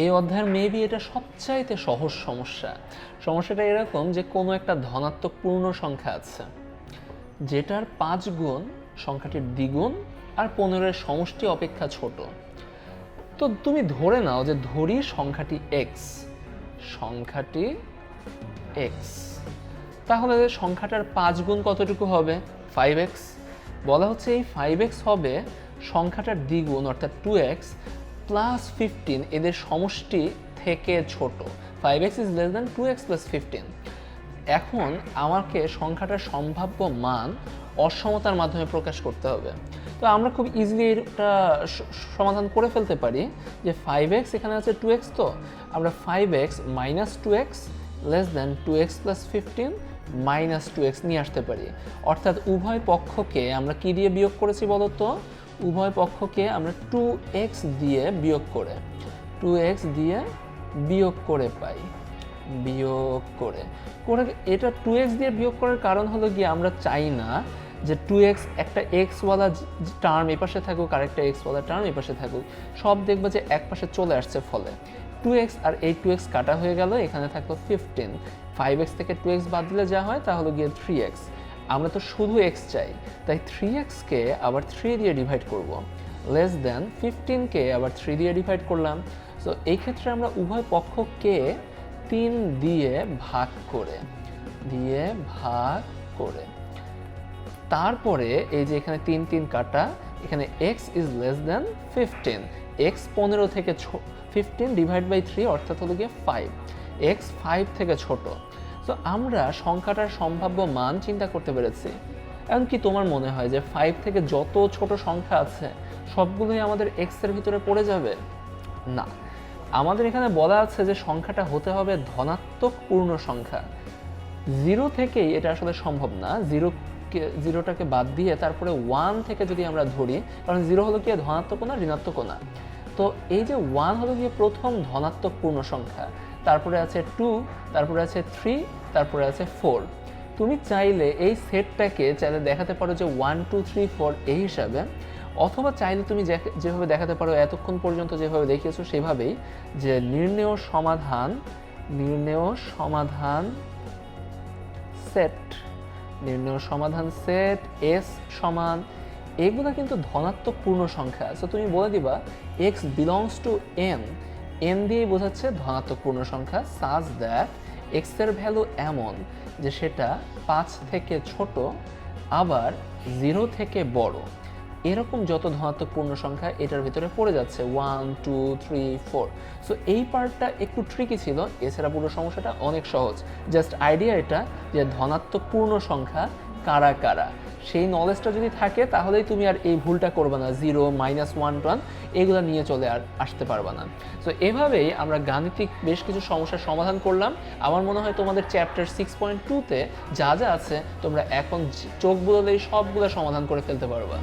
এই অধ্যায়ের মেবি এটা সবচাইতে সহজ সমস্যা। সমস্যাটা এরকম যে কোনো একটা ধনাত্মক পূর্ণ সংখ্যা আছে, যেটার পাঁচ গুণ সংখ্যাটির দ্বিগুণ আর পনেরোর সমষ্টি অপেক্ষা ছোট। তো তুমি ধরে নাও যে ধরি সংখ্যাটি এক্স সংখ্যাটি এক্স তাহলে সংখ্যাটার পাঁচ গুণ কতটুকু হবে? ফাইভ এক্স বলা হচ্ছে এই ফাইভ এক্স হবে সংখ্যাটার দ্বিগুণ, অর্থাৎ টু এক্স প্লাস ফিফটিন এদের সমষ্টি থেকে ছোট। Five x is less than two x plus fifteen এখন আমাকে সংখ্যাটার সম্ভাব্য মান অসমতার মাধ্যমে প্রকাশ করতে হবে। তো আমরা খুব ইজিলি এটা সমাধান করে ফেলতে পারি যে ফাইভ এক্স এখানে আছে টু এক্স তো। আমরা five x minus two x less than two x plus fifteen minus two x নিয়ে আসতে পারি। অর্থাৎ উভয় পক্ষকে আমরা কি দিয়ে বিয়োগ করেছি বলতো? উভয় পক্ষকে আমরা টু এক্স দিয়ে বিয়োগ করে টু এক্স দিয়ে বিয়োগ করে পাই, বিয়োগ করে। করে এটা টু এক্স দিয়ে বিয়োগ করার কারণ হলো গিয়ে আমরা চাই না যে টু এক্স একটা এক্সওয়ালা টার্ম এ পাশে থাকুক আর একটা এক্সওয়ালা টার্ম এ পাশে থাকুক। সব দেখবে যে এক পাশে চলে আসছে ফলে। টু এক্স আর এই টু এক্স কাটা হয়ে গেল, এখানে থাকল ফিফটিন ফাইভ এক্স থেকে টু এক্স বাদ দিলে যা হয় তাহলে গিয়ে থ্রি এক্স আমরা তো শুধু এক্স চাই, তাই থ্রি এক্সকে আবার থ্রি দিয়ে ডিভাইড করব। লেস দেন ফিফটিনকে আবার থ্রি দিয়ে ডিভাইড করলাম। সো এই ক্ষেত্রে আমরা উভয় পক্ষকে তিন দিয়ে ভাগ করে, দিয়ে ভাগ করে। তারপরে এই যে এখানে তিন তিন কাটা, এখানে x is less than fifteen x পনেরো থেকে ফিফটিন ডিভাইড বাই থ্রি অর্থাৎ হলো গিয়ে ফাইভ এক্স ফাইভ থেকে ছোট। তো আমরা সংখ্যাটার সম্ভাব্য মান চিন্তা করতে পেরেছি। এখন কি তোমার মনে হয় যে ফাইভ থেকে যত ছোট সংখ্যা আছে, সবগুলোই আমাদের এক্সের ভিতরে পড়ে যাবে? না। আমাদের এখানে বলা আছে যে সংখ্যাটা হতে হবে ধনাত্মক পূর্ণ সংখ্যা। জিরো থেকেই এটা আসলে সম্ভব না। জিরো জিরোটাকে বাদ দিয়ে তারপরে ওয়ান থেকে যদি আমরা ধরি, কারণ জিরো হলো কি ধনাত্মক না ঋণাত্মক না? তো এই যে ওয়ান হলো গিয়ে প্রথম ধনাত্মক পূর্ণ সংখ্যা। তারপরে আছে টু, তারপরে আছে থ্রি, তারপরে আছে ফোর। তুমি চাইলে এই সেটটাকে চাইলে দেখাতে পারো যে ওয়ান, টু, থ্রি, ফোর এই হিসাবে, অথবা চাইলে তুমি যেভাবে দেখাতে পারো এতক্ষণ পর্যন্ত যেভাবে দেখিয়েছো সেভাবেই যে নির্ণেয় সমাধান নির্ণেয় সমাধান সেট, নির্ণয় সমাধান সেট, এস সমান, এগুলো কিন্তু ধনাত্মক পূর্ণ সংখ্যা সো তুমি বলে দিবা, x belongs to N N দিয়েই বোঝাচ্ছে ধনাত্মক পূর্ণ সংখ্যা সাজ দ্যাট এক্সের ভ্যালু এমন যে সেটা পাঁচ থেকে ছোট, আবার জিরো থেকে বড়। এরকম যত ধনাত্মক পূর্ণ সংখ্যা এটার ভিতরে পড়ে যাচ্ছে one two three four so এই পার্টটা একটু ট্রিকি ছিল, এছাড়া পুরো সমস্যাটা অনেক সহজ। জাস্ট আইডিয়া এটা যে ধনাত্মক পূর্ণ সংখ্যা কারা কারা। সেই নলেজটা যদি থাকে, তাহলেই তুমি আর এই ভুলটা করবে না। জিরো মাইনাস ওয়ান টান এগুলো নিয়ে চলে আর আসতে পারবে না। তো এভাবেই আমরা গাণিতিক বেশ কিছু সমস্যার সমাধান করলাম। আমার মনে হয় তোমাদের চ্যাপ্টার সিক্স পয়েন্ট টুতে যা যা আছে, তোমরা এখন চোখ বুলালেই সবগুলো সমাধান করে ফেলতে পারবা।